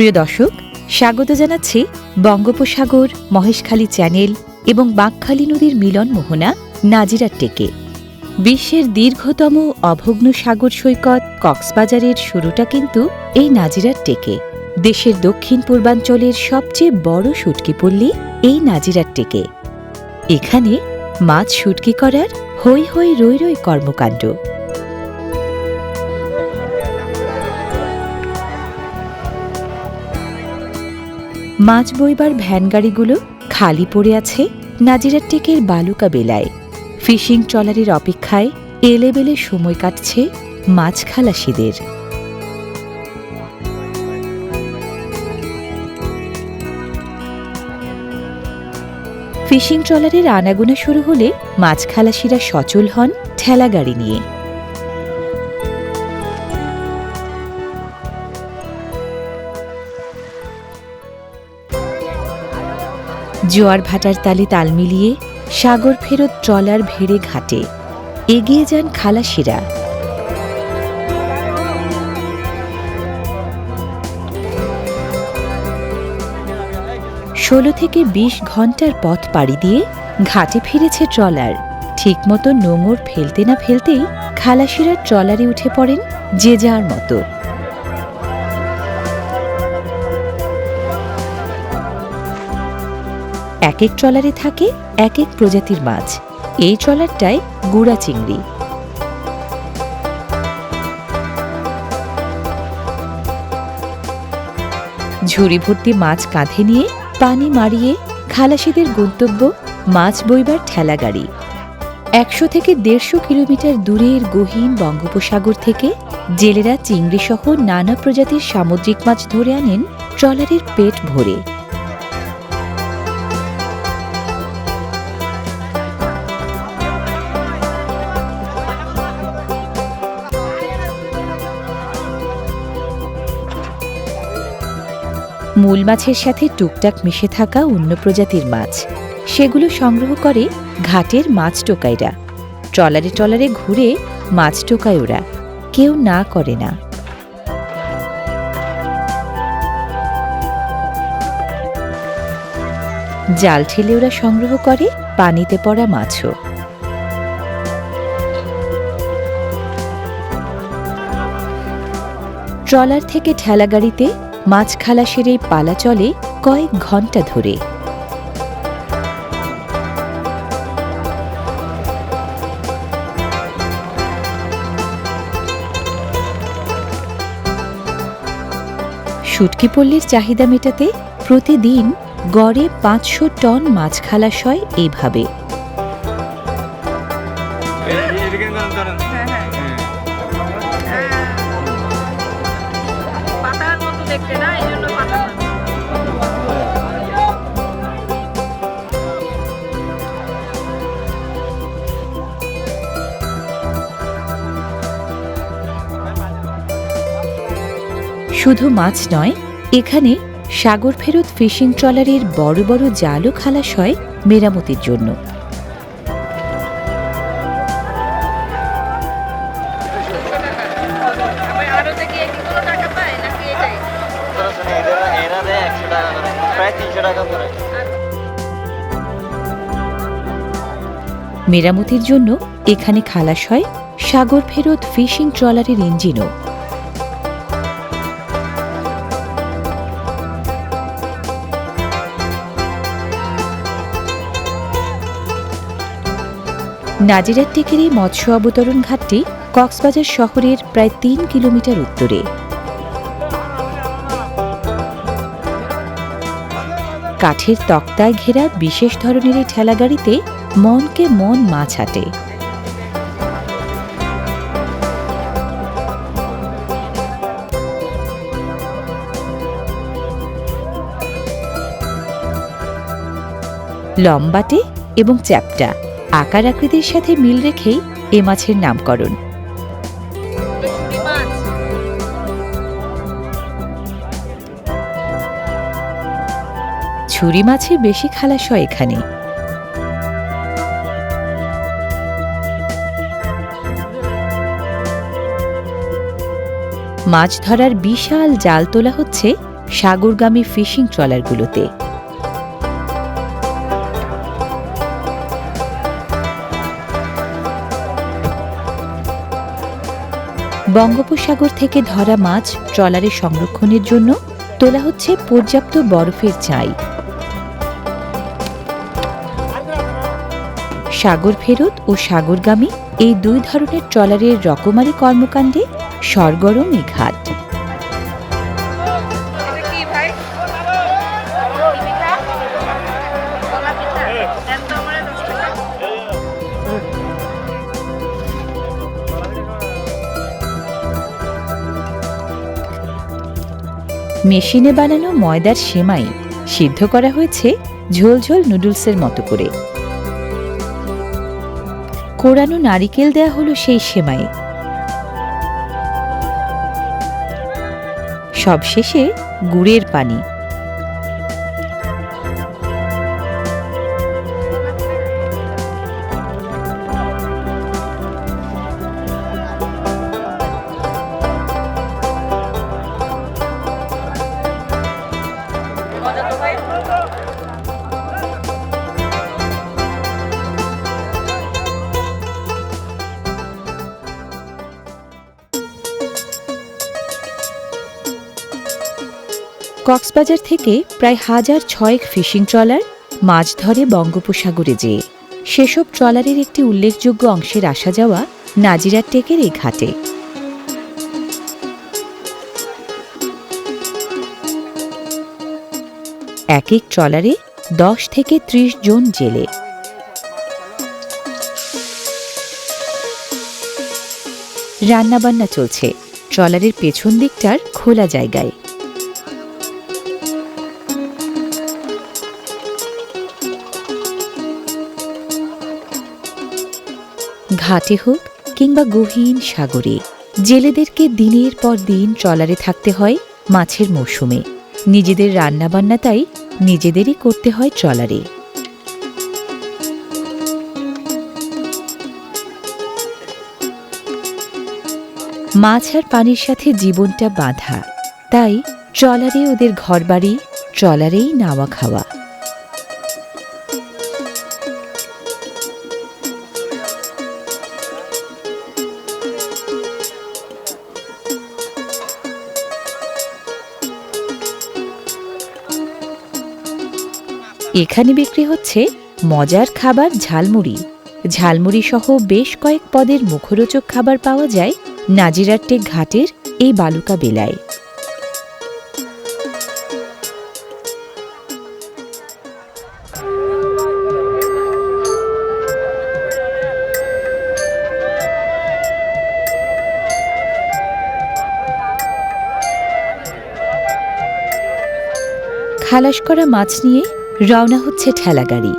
প্রিয় দর্শক, স্বাগত জানাচ্ছি বঙ্গোপসাগর, মহেশখালী চ্যানেল এবং বাঁকখালী নদীর মিলন মোহনা, নাজিরার টেকে। বিশ্বের দীর্ঘতম অভগ্ন সাগর সৈকত কক্সবাজারের শুরুটা কিন্তু এই নাজিরার টেকে। দেশের দক্ষিণ পূর্বাঞ্চলের সবচেয়ে বড় শুটকি পল্লী এই নাজিরার টেকে। এখানে মাছ শুটকি করার হৈ হৈ রৈ রৈ কর্মকাণ্ড। মাছ বইবার ভ্যান গাড়িগুলো খালি পড়ে আছে নাজিরার টেকের বালুকা বেলায়। ফিশিং ট্রলারের অপেক্ষায় এলেবেলে সময় কাটছে মাছ খালাসিদের। ফিশিং ট্রলারের আনাগোনা শুরু হলে মাছ খালাসিরা সচল হন ঠেলা গাড়ি নিয়ে। জোয়ার ভাটার তালে তাল মিলিয়ে সাগর ফেরত ট্রলার ভেড়ে ঘাটে। এগিয়ে যান খালাসিরা। ষোলো থেকে বিশ ঘণ্টার পথ পাড়ি দিয়ে ঘাটে ফিরেছে ট্রলার। ঠিকমতো নোঙর ফেলতে না ফেলতেই খালাসিরা ট্রলারে উঠে পড়েন যে যার মতো। এক এক ট্রলারে থাকে এক এক প্রজাতির মাছ। এই ট্রলারটায় গুড়া চিংড়ি। ঝুড়ি ভর্তি মাছ কাঁধে নিয়ে পানি মারিয়ে খালাসিদের গন্তব্য মাছ বইবার ঠেলা গাড়ি একশো থেকে দেড়শো কিলোমিটার দূরের গহীন বঙ্গোপসাগর থেকে জেলেরা চিংড়ি সহ নানা প্রজাতির সামুদ্রিক মাছ ধরে আনেন ট্রলারের পেট ভরে। মূল মাছের সাথে টুকটাক মিশে থাকা অন্য প্রজাতির মাছ। সেগুলো সংগ্রহ করে ঘাটের মাছ টোকাইরা। ট্রলারে ট্রলারে ঘুরে মাছ টোকায় ওরা। কেউ না করে না। জাল ঠেলে ওরা সংগ্রহ করে পানিতে পড়া মাছও। ট্রলার থেকে ঠেলা গাড়িতে মাছ খালাসের এই পালা চলে কয়েক ঘণ্টা ধরে। শুটকি পল্লীর চাহিদা মেটাতে প্রতিদিন গড়ে পাঁচশো টন মাছ খালাস হয় এইভাবে শুধু মাছ নয়, এখানে সাগর ফেরত ফিশিং ট্রলারের বড় বড় জালও খালাস হয় মেরামতির জন্য। মেরামতির জন্য এখানে খালাস হয় সাগর ফেরত ফিশিং ট্রলারের ইঞ্জিনও। নাজিরার টেকের এই মৎস্য অবতরণ ঘাটটি কক্সবাজার শহরের প্রায় তিন কিলোমিটার উত্তরে। কাঠের তক্তায় ঘেরা বিশেষ ধরনের এই ঠেলাগাড়িতে মনকে মন মাছ হাঁটে লম্বাটে এবং চ্যাপ্টা আকার আকৃতির সাথে মিল রেখেই এ মাছের নামকরণ। ছুরি মাছে বেশি খালাস হয় এখানে। মাছ ধরার বিশাল জাল তোলা হচ্ছে সাগরগামী ফিশিং ট্রলারগুলোতে। বঙ্গোপসাগর থেকে ধরা মাছ ট্রলারে সংরক্ষণের জন্য তোলা হচ্ছে পর্যাপ্ত বরফের চাই সাগর ফেরত ও সাগরগামী এই দুই ধরনের ট্রলারের রকমারি কর্মকাণ্ডে সরগরম এই ঘাট। মেশিনে বানানো ময়দার সেমাই সিদ্ধ করা হয়েছে ঝোলঝোল নুডলসের মতো করে। কোরানো নারিকেল দেয়া হলো সেই সেমাই। সবশেষে গুড়ের পানি। কক্সবাজার থেকে প্রায় হাজার ছয়েক ফিশিং ট্রলার মাছ ধরে বঙ্গোপসাগরে যেয়ে। সেসব ট্রলারের একটি উল্লেখযোগ্য অংশের আসা যাওয়া নাজিরার টেকের এই ঘাটে। এক এক ট্রলারে দশ থেকে ত্রিশ জন জেলে। রান্নাবান্না চলছে। ট্রলারের পেছন দিকটার খোলা জায়গায়। ঘাটে হোক কিংবা গহীন সাগরে, জেলেদেরকে দিনের পর দিন ট্রলারে থাকতে হয় মাছের মৌসুমে। নিজেদের রান্নাবান্না তাই নিজেদেরই করতে হয় ট্রলারে। মাছ আর পানির সাথে জীবনটা বাঁধা। তাই ট্রলারে ওদের ঘরবাড়ি, ট্রলারেই নাওয়া খাওয়া। এখানে বিক্রি হচ্ছে মজার খাবার ঝালমুড়ি। ঝালমুড়ি সহ বেশ কয়েক পদের মুখরোচক খাবার পাওয়া যায় নাজিরাট্টেক ঘাটের এই বালুকা বেলায়। খালাস করা মাছ নিয়ে রওনা হচ্ছে ঠেলাগাড়ি।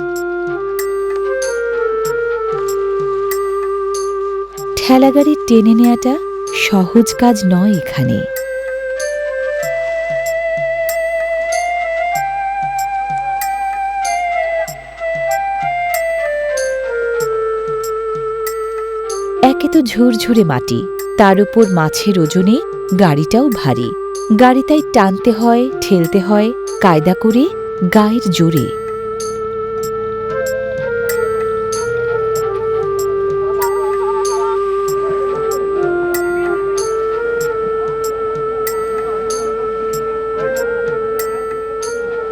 ঠেলাগাড়ি টেনে নেওয়াটা সহজ কাজ নয় এখানে। একে তো ঝুরঝুরে মাটি, তার উপর মাছের ওজনে গাড়িটাও ভারী। গাড়ি তাই টানতে হয়, ঠেলতে হয়, কায়দা করে গায়ের জোরে।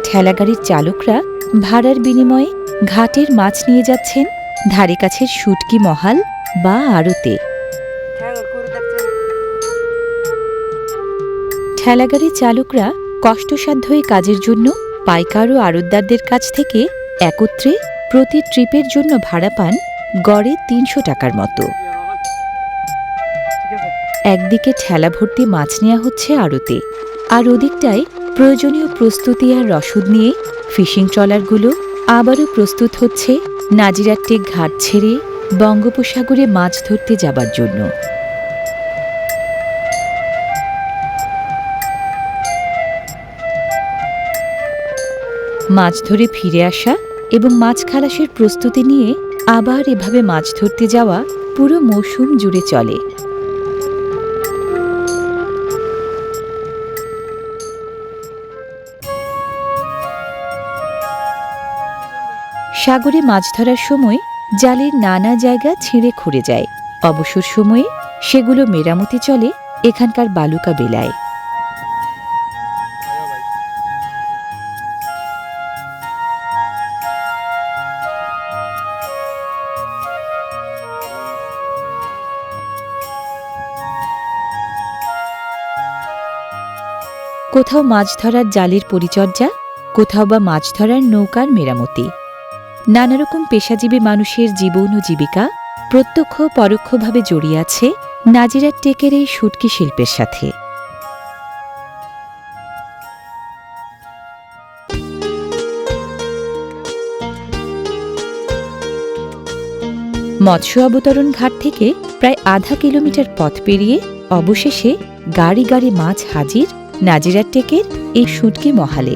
ঠেলাগাড়ির চালকরা ভাড়ার বিনিময়ে ঘাটের মাছ নিয়ে যাচ্ছেন ধারে কাছের শুটকি মহাল বা আড়তে। ঠেলাগাড়ির চালকরা কষ্টসাধ্য কাজের জন্য পাইকার ও আড়তদারদের কাছ থেকে একত্রে প্রতি ট্রিপের জন্য ভাড়া পান গড়ে তিনশো টাকার মতো। একদিকে ঠেলা ভর্তি মাছ নেওয়া হচ্ছে আড়তে, আর ওদিকটায় প্রয়োজনীয় প্রস্তুতি আর রসদ নিয়ে ফিশিং ট্রলারগুলো আবারও প্রস্তুত হচ্ছে নাজিরাট্টেক ঘাট ছেড়ে বঙ্গোপসাগরে মাছ ধরতে যাবার জন্য। মাছ ধরে ফিরে আসা এবং মাছ খালাসের প্রস্তুতি নিয়ে আবার এভাবে মাছ ধরতে যাওয়া পুরো মৌসুম জুড়ে চলে। সাগরে মাছ ধরার সময় জালের নানা জায়গা ছিঁড়ে খুঁড়ে যায়। অবসর সময়ে সেগুলো মেরামতি চলে এখানকার বালুকা বেলায়। কোথাও মাছ ধরার জালের পরিচর্যা, কোথাও বা মাছ ধরার নৌকার মেরামতি। নানা রকম পেশাজীবী মানুষের জীবন ও জীবিকা প্রত্যক্ষ পরোক্ষভাবে জড়িয়ে আছে নাজিরার টেকের এই শুটকি শিল্পের সাথে। মৎস্য অবতরণ ঘাট থেকে প্রায় আধা কিলোমিটার পথ পেরিয়ে অবশেষে গাড়ি গাড়ি মাছ হাজির নাজিরার টেকের এই শুটকি মহালে।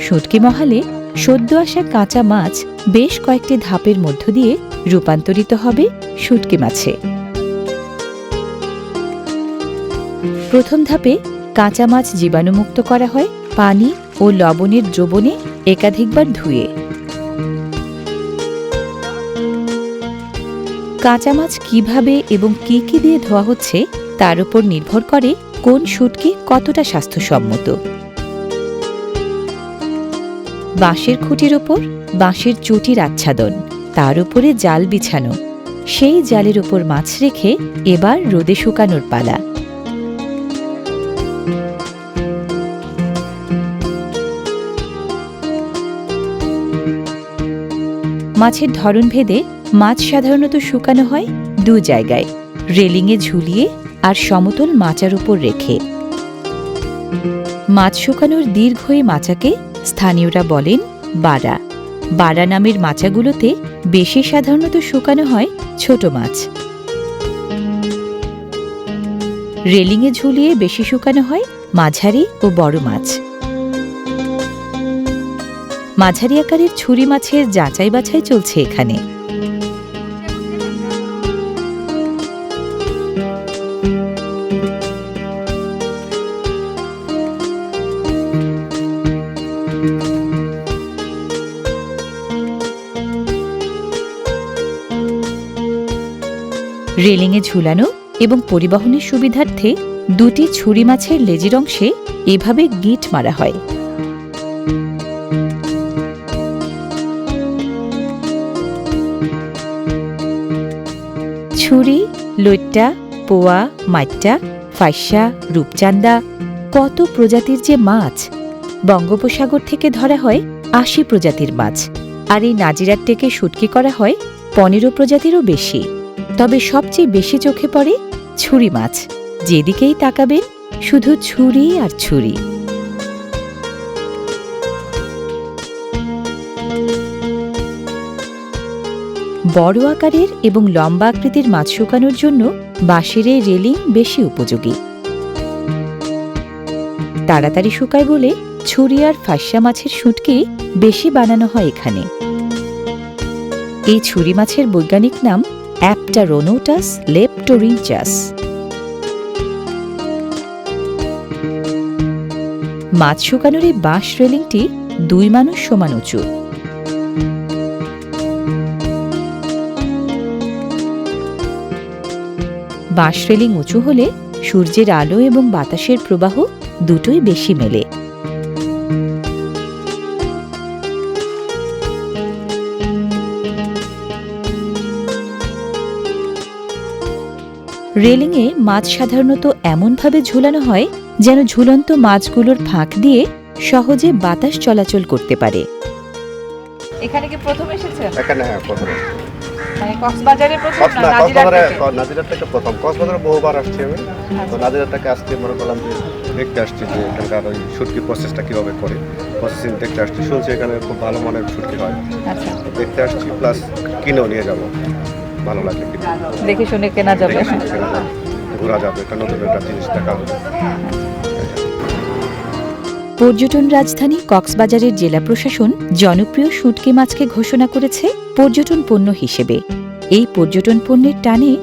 শুটকি মহালে সদ্য আসা কাঁচা মাছ বেশ কয়েকটি ধাপের মধ্য দিয়ে রূপান্তরিত হবে শুটকি মাছে। প্রথম ধাপে কাঁচা মাছ জীবাণুমুক্ত করা হয়, পানি ও লবণের দ্রবণে একাধিকবার ধুয়ে। কাঁচা মাছ কীভাবে এবং কি কি দিয়ে ধোয়া হচ্ছে, তার উপর নির্ভর করে কোন শুটকি কতটা স্বাস্থ্যসম্মত। বাঁশের খুঁটির ওপর বাঁশের চটির আচ্ছাদন, তার উপরে জাল বিছানো। সেই জালের ওপর মাছ রেখে এবার রোদে শুকানোর পালা। মাছের ধরন ভেদে মাছ সাধারণত শুকানো হয় দু জায়গায় রেলিংয়ে ঝুলিয়ে আর সমতল মাচার উপর রেখে। মাছ শুকানোর দীর্ঘ এই মাচাকে স্থানীয়রা বলেন বাড়া। বাড়া নামের মাচাগুলোতে বেশি সাধারণত শুকানো হয় ছোট মাছ। রেলিংয়ে ঝুলিয়ে বেশি শুকানো হয় মাঝারি ও বড় মাছ। মাঝারি আকারের ছুরি মাছের যাচাই বাছাই চলছে এখানে। রেলিংয়ে ঝুলানো এবং পরিবহনের সুবিধার্থে দুটি ছুরি মাছের লেজের অংশে এভাবে গিট মারা হয়। ছুরি, লইট্টা, পোয়া, মাইট্টা, ফাইসা, রূপচান্দা, কত প্রজাতির যে মাছ। বঙ্গোপসাগর থেকে ধরা হয় আশি প্রজাতির মাছ। আর এই নাজিরার টেকে শুটকি করা হয় পনেরো প্রজাতিরও বেশি। তবে সবচেয়ে বেশি চোখে পড়ে ছুরি মাছ। যেদিকেই তাকাবেন, শুধু ছুরি আর ছুরি। বড় আকারের এবং লম্বা আকৃতির মাছ শুকানোর জন্য বাঁশের এই রেলিং বেশি উপযোগী। তাড়াতাড়ি শুকায় বলে ছুরি আর ফাঁসা মাছের শুটকি বেশি বানানো হয় এখানে। এই ছুরি মাছের বৈজ্ঞানিক নাম অ্যাপটারোনোটাস লেপটোরিনচাস। মাছ শুকানোর এই বাঁশ রেলিংটি দুই মানুষ সমান উঁচু। বাঁশ রেলিং উঁচু হলে সূর্যের আলো এবং বাতাসের প্রবাহ দুটোই বেশি মেলে। রেলিংয়ে মাছ সাধারণত এমনভাবে ঝুলানো হয় যেন ঝুলন্ত মাছগুলোর ফাঁক দিয়ে সহজে বাতাস চলাচল করতে পারে। এখানে কি প্রথম এসেছেন এখানে হ্যাঁ প্রথম মানে কক্সবাজারে প্রথম না না, নাজিরার থেকে? নাজিরার থেকে প্রথম। কক্সবাজারে বহুবার আসছি আমি। তো আচ্ছা। নাজিরার থেকে আজকে মনে করলাম যে দেখতে আসছি যে এখানকার ওই শুটকি প্রসেসটা কীভাবে করে। প্রসেসিং দেখতে আসছি। শুনছি এখানে খুব ভালো মানের শুটকি হয়। আচ্ছা। দেখতে আসছি প্লাস কিনেও নিয়ে যাব। ভালো লাগলে দেখে শুনে কেনা যাবে। দেখে শুনে কেনা যাবে। ঘোরা যাবে একটা নতুন একটা জিনিস দেখা হবে। পর্যটন রাজধানী কক্সবাজারের জেলা প্রশাসন জনপ্রিয় শুটকি মাছকে ঘোষণা করেছে পর্যটন পণ্য হিসেবে। এই পর্যটন পণ্যের টানে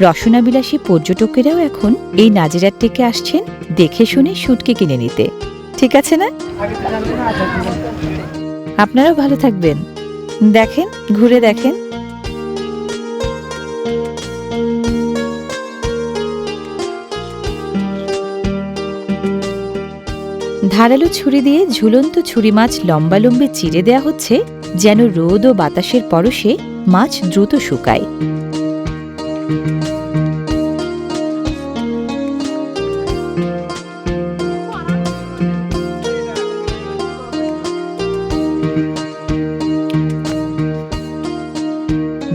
রসনাবিলাসী পর্যটকেরাও এখন এই নাজিরার টেকে আসছেন দেখে শুনে শুটকি কিনে নিতে। ঠিক আছে না? আপনারাও ভালো থাকবেন। দেখেন, ঘুরে দেখেন। ধারালো ছুরি দিয়ে ঝুলন্ত ছুরি মাছ লম্বালম্বি চিড়ে দেয়া হচ্ছে যেন রোদ ও বাতাসের পরশে মাছ দ্রুত শুকায়।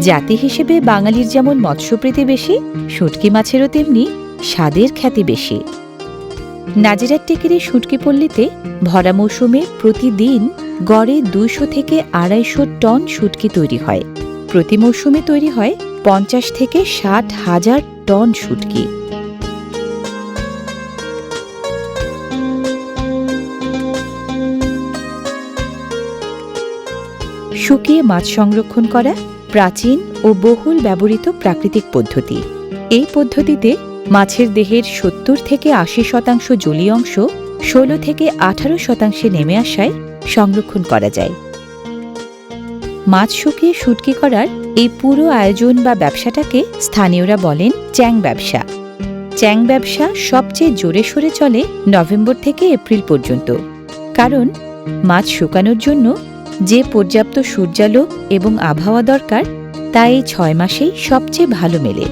জাতি হিসেবে বাঙালির যেমন মৎস্যপ্রীতি বেশি, শুটকি মাছেরও তেমনি স্বাদের খ্যাতি বেশি। নাজিরার টেকের এই শুটকি পল্লীতে ভরা মৌসুমে প্রতিদিন গড়ে দুইশো থেকে আড়াইশো টন শুটকি তৈরি হয়। প্রতি মৌসুমে তৈরি হয় পঞ্চাশ থেকে ষাট হাজার টন শুটকি। শুকিয়ে মাছ সংরক্ষণ করা প্রাচীন ও বহুল ব্যবহৃত প্রাকৃতিক পদ্ধতি। এই পদ্ধতিতে মাছের দেহের সত্তর থেকে আশি শতাংশ জলীয় অংশ ষোলো থেকে আঠারো শতাংশে নেমে আসায় সংরক্ষণ করা যায়। মাছ শুকিয়ে শুটকি করার এই পুরো আয়োজন বা ব্যবসাটাকে স্থানীয়রা বলেন চ্যাং ব্যবসা। চ্যাং ব্যবসা সবচেয়ে জোরে সোরে চলে নভেম্বর থেকে এপ্রিল পর্যন্ত। কারণ মাছ শুকানোর জন্য যে পর্যাপ্ত সূর্যালোক এবং আবহাওয়া দরকার, তা এই ছয় মাসেই সবচেয়ে ভালো মেলে।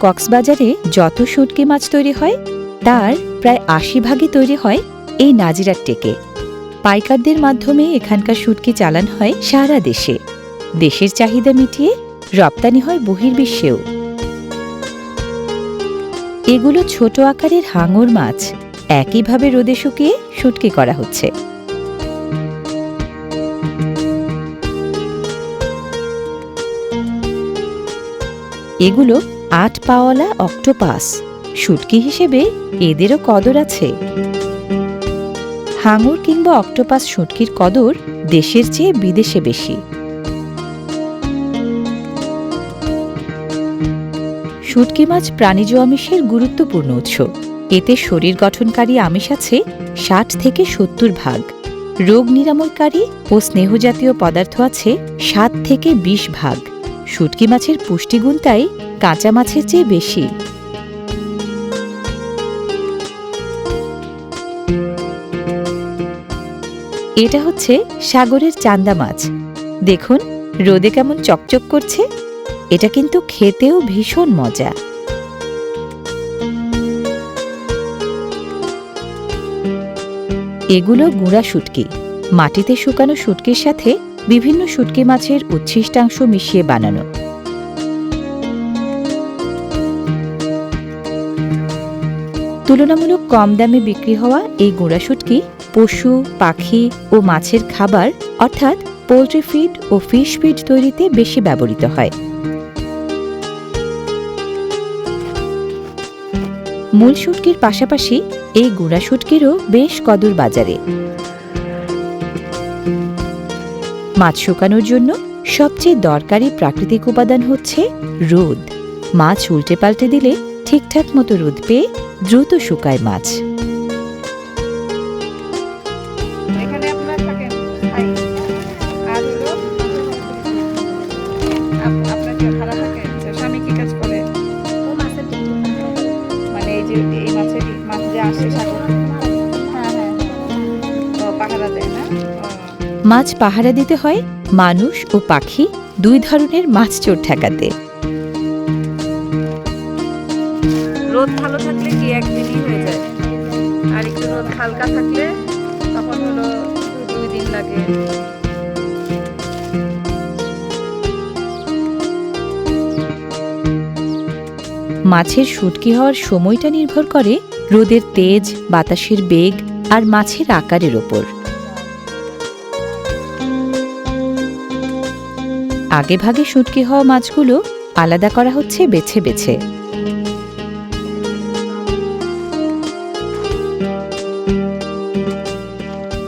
কক্সবাজারে যত শুটকি মাছ তৈরি হয়, তার প্রায় আশি ভাগে তৈরি হয় এই নাজিরার টেকে। পাইকারদের মাধ্যমে এখানকার শুটকি চালান হয় সারা দেশে। দেশের চাহিদা মিটিয়ে রপ্তানি হয় বহির্বিশ্বেও। এগুলো ছোট আকারের হাঙর মাছ। একইভাবে রোদে শুকিয়ে শুটকি করা হচ্ছে। এগুলো আট পাওয়ালা অক্টোপাস। শুটকি হিসেবে এদেরও কদর আছে। হাঙর কিংবা অক্টোপাস শুটকির কদর দেশের চেয়ে বিদেশে বেশি। শুটকি মাছ প্রাণীজ আমিষের গুরুত্বপূর্ণ উৎস। এতে শরীর গঠনকারী আমিষ আছে ষাট থেকে সত্তর ভাগ। রোগ নিরাময়কারী ও স্নেহজাতীয় পদার্থ আছে সাত থেকে বিশ ভাগ। শুটকি মাছের পুষ্টিগুণ তাই কাঁচা মাছের চেয়ে বেশি। এটা হচ্ছে সাগরের চান্দা মাছ। দেখুন, রোদে কেমন চকচক করছে। এটা কিন্তু খেতেও ভীষণ মজা। এগুলো গুঁড়া শুটকি। মাটিতে শুকানো শুটকির সাথে বিভিন্ন শুটকি মাছের উচ্ছিষ্টাংশ মিশিয়ে বানানো। তুলনামূলক কম দামে বিক্রি হওয়া এই গুঁড়া শুটকি পশু, পাখি ও মাছের খাবার, অর্থাৎ পোলট্রি ফিড ও ফিশ ফিড তৈরিতে বেশি ব্যবহৃত হয়। মূল শুটকির পাশাপাশি এই গুঁড়া শুটকিরও বেশ কদর বাজারে। মাছ শুকানোর জন্য সবচেয়ে দরকারি প্রাকৃতিক উপাদান হচ্ছে রোদ। মাছ উল্টে পাল্টে দিলে ঠিকঠাক মতো রোদ পেয়ে দ্রুত শুকায় মাছ। মাছ পাহারা দিতে হয় মানুষ ও পাখি দুই ধরনের মাছ চোর ঠেকাতে। রোদ ভালো থাকলে কি একদিনই হয়ে যায়? আর একটু রোদ হালকা থাকলে তখন হলো দুই দিন লাগে। মাছের শুটকি হওয়ার সময়টা নির্ভর করে রোদের তেজ বাতাসের বেগ আর মাছের আকারের ওপর। আগেভাগে শুটকি হওয়া মাছগুলো আলাদা করা হচ্ছে বেছে বেছে।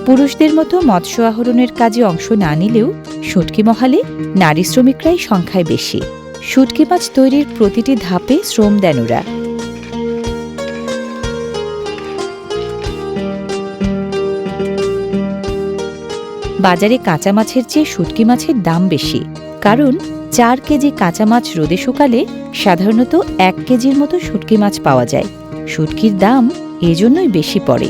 পুরুষদের মতো মৎস্য আহরণের কাজে অংশ না নিলেও শুটকি মহালে নারী শ্রমিকরাই সংখ্যায় বেশি। শুটকি মাছ তৈরির প্রতিটি ধাপে শ্রম দেন ওরা। বাজারে কাঁচা মাছের চেয়ে শুটকি মাছের দাম বেশি। কারণ চার কেজি কাঁচা মাছ রোদে শুকালে সাধারণত এক কেজির মতো শুটকি মাছ পাওয়া যায়। শুটকির দাম এজন্যই বেশি পড়ে।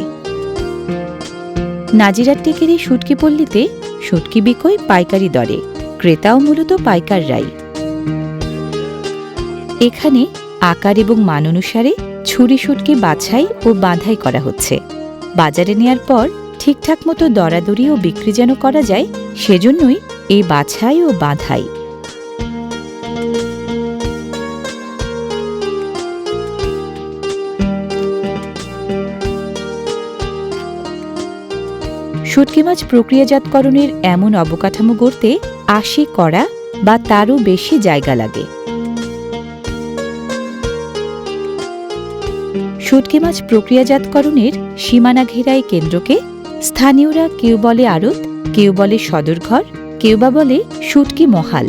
নাজিরার টেকের এই শুটকি পল্লীতে শুটকি বিকোয় পাইকারি দরে। ক্রেতাও মূলত পাইকাররাই এখানে আকার এবং মান অনুসারে ছুরি শুটকি বাছাই ও বাঁধাই করা হচ্ছে। বাজারে নেয়ার পর ঠিকঠাক মতো দরাদরি ও বিক্রি যেন করা যায়, সেজন্যই এই বাছাই ও বাঁধাই। শুটকি মাছ প্রক্রিয়াজাতকরণের এমন অবকাঠামো গড়তে আশি করা বা তারও বেশি জায়গা লাগে। শুটকি মাছ প্রক্রিয়াজাতকরণের সীমানা ঘেরাই কেন্দ্রকে স্থানীয়রা কেউ বলে আড়ত, কেউ বলে সদরঘর কেউ বা বলে শুটকি মহাল।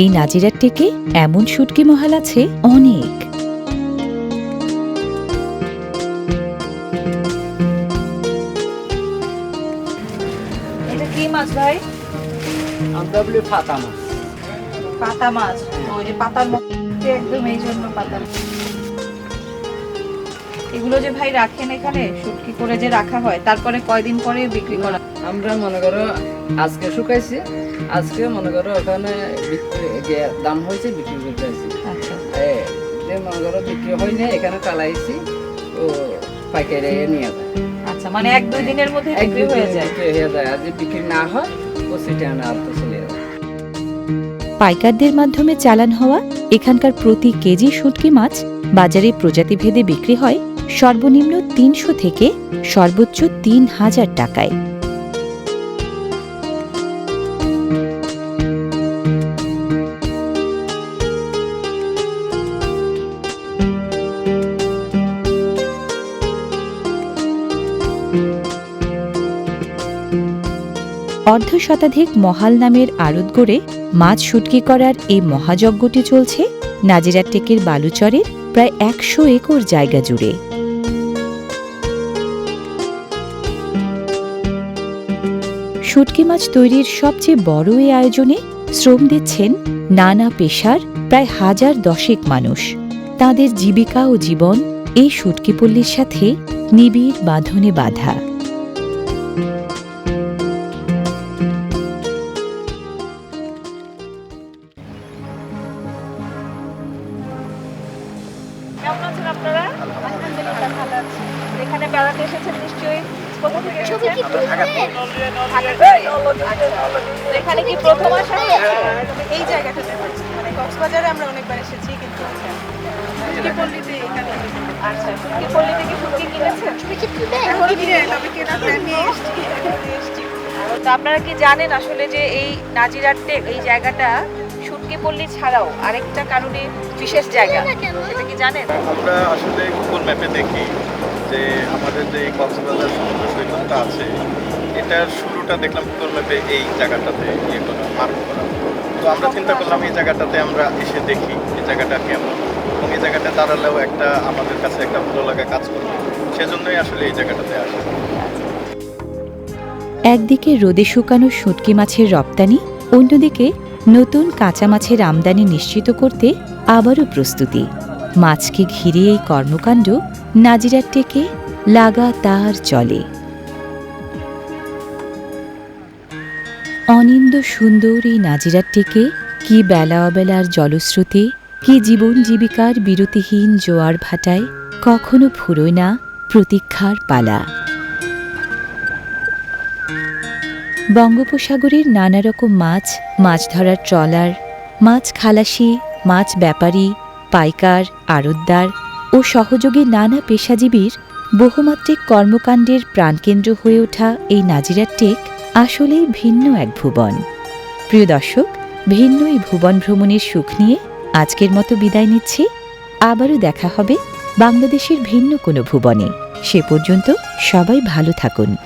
এই নাজিরার টেকে এমন শুটকি মহাল আছে অনেক। এটা কি মাছ ভাই? আমরা বলি ফাতা মাছ। পাতা মাছ। ওই যে পাতার মধ্যে একদম এই জন্য পাতা। এগুলো যে ভাই রাখেন এখানে শুটকি করে যে রাখা হয় তারপরে কয়দিন পরে বিক্রি করা? আমরা মনে করো আজকে শুকাইছি। আজকে মনে করো ওখানে দাম হয়েছে বিক্রি করতে আসি আচ্ছা। যে মনে করো বিক্রি হয় না এখানে কালাইছি ও পাইকারি নিয়ে যায়। আচ্ছা মানে এক দুই দিনের মধ্যে বিক্রি হয়ে যায়। বিক্রি হয়ে যায়। আর যদি বিক্রি না হয় ও সেটা না আর তো চলে যাবে পাইকারদের মাধ্যমে চালান হওয়া এখানকার প্রতি কেজি শুটকি মাছ বাজারে প্রজাতিভেদে বিক্রি হয় সর্বনিম্ন তিনশো থেকে সর্বোচ্চ তিন হাজার টাকায়। অর্ধ শতাধিক মহাল নামের আড়ত গড়ে মাছ শুটকি করার এই মহাযজ্ঞটি চলছে নাজিরার টেকের বালুচরের প্রায় একশো একর জায়গা জুড়ে। শুটকি মাছ তৈরির সবচেয়ে বড় এই আয়োজনে শ্রম দিচ্ছেন নানা পেশার প্রায় হাজার দশেক মানুষ। তাদের জীবিকা ও জীবন এই শুটকিপল্লীর সাথে নিবিড় বাঁধনে বাঁধা। আছেন আপনারা? ভালো আছি। এখানে বেড়াতে এসেছেন নিশ্চয়ই? কোথা থেকে এখানে কি প্রথম আসা এই জায়গাটাতে মানে কক্সবাজারে আমরা অনেকবার এসেছি কিন্তু পল্লীতে এখানে আচ্ছা শুটকি কিনেছেন? এখনও কিনে তবে কেনার প্ল্যান নিয়ে এসেছি এসেছি। তো আপনারা কি জানেন আসলে যে এই নাজিরার টেক এই জায়গাটা শুটকি পল্লী ছাড়াও আরেকটা কারণে বিশেষ জায়গা সেটা কি জানেন? আমরা আসলে গুগল ম্যাপে দেখি যে আমাদের যে কক্সবাজার সমুদ্র সৈকতটা আছে এটার শুরুটা দেখলাম গুগল ম্যাপে এই জায়গাটাতে ইয়ে করা মার্ক করা। তো আমরা চিন্তা করলাম এই জায়গাটাতে আমরা এসে দেখি এই জায়গাটা কেমন। এবং এই জায়গাটা দাঁড়ালেও একটা আমাদের কাছে একটা ভালো লাগা কাজ করবে সেজন্যই আসলে এই জায়গাটাতে আসা। একদিকে রোদে শুকানো শুটকি মাছের রপ্তানি অন্যদিকে নতুন কাঁচা মাছের আমদানি নিশ্চিত করতে আবারও প্রস্তুতি। মাছকে ঘিরে এই কর্মকাণ্ড নাজিরার টেকে লাগাতার চলে। অনিন্দ সুন্দর এই নাজিরার টেকে কি বেলা অবেলার জলস্রোতে, কি জীবন জীবিকার বিরতিহীন জোয়ার ভাটায়, কখনো ফুরোয় না প্রতীক্ষার পালা। বঙ্গোপসাগরের নানা রকম মাছ মাছ ধরার ট্রলার, মাছ খালাসি, মাছ ব্যাপারী, পাইকার, আড়তদার ও সহযোগী নানা পেশাজীবীর বহুমাত্রিক কর্মকাণ্ডের প্রাণকেন্দ্র হয়ে ওঠা এই নাজিরার টেক আসলেই ভিন্ন এক ভুবন। প্রিয় দর্শক, ভিন্ন এই ভুবন ভ্রমণের সুখ নিয়ে আজকের মতো বিদায় নিচ্ছি। আবারও দেখা হবে বাংলাদেশের ভিন্ন কোনো ভুবনে। সে পর্যন্ত সবাই ভালো থাকুন।